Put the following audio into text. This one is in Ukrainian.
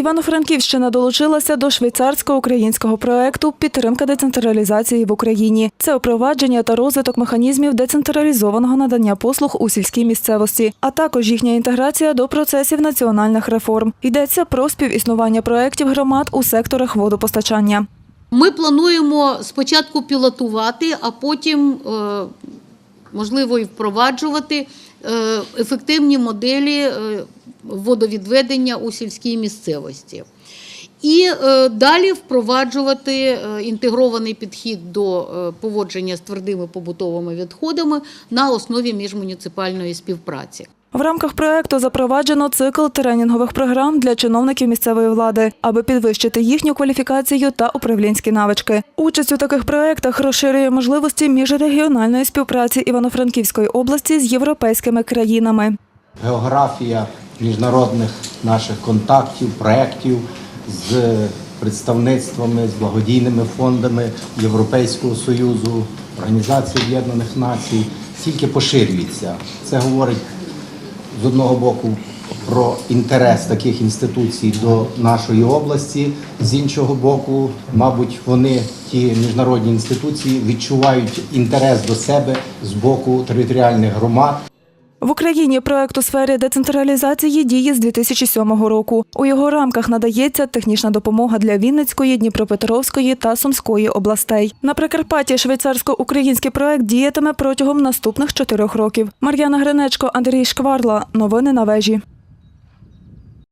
Івано-Франківщина долучилася до швейцарсько-українського проекту Підтримка децентралізації в Україні. Це впровадження та розвиток механізмів децентралізованого надання послуг у сільській місцевості, а також їхня інтеграція до процесів національних реформ. Йдеться про співіснування проєктів громад у секторах водопостачання. Ми плануємо спочатку пілотувати, а потім, е, можливо, і впроваджувати е, ефективні моделі е, водовідведення у сільській місцевості. І е, далі впроваджувати е, інтегрований підхід до е, поводження з твердими побутовими відходами на основі міжмуніципальної співпраці. В рамках проекту запроваджено цикл тренінгових програм для чиновників місцевої влади, аби підвищити їхню кваліфікацію та управлінські навички. Участь у таких проектах розширює можливості міжрегіональної співпраці Івано-Франківської області з європейськими країнами. географія міжнародних наших контактів, проєктів з представництвами, з благодійними фондами Європейського Союзу, Організації Об'єднаних Націй тільки поширюється. Це говорить з одного боку про інтерес таких інституцій до нашої області, з іншого боку, мабуть, вони, ті міжнародні інституції, відчувають інтерес до себе з боку територіальних громад. В Україні проект у сфері децентралізації діє з 2007 року. У його рамках надається технічна допомога для Вінницької, Дніпропетровської та Сумської областей. На Прикарпатті швейцарсько-український проект діятиме протягом наступних чотирьох років. Мар'яна Гринечко, Андрій Шкварла. Новини на вежі.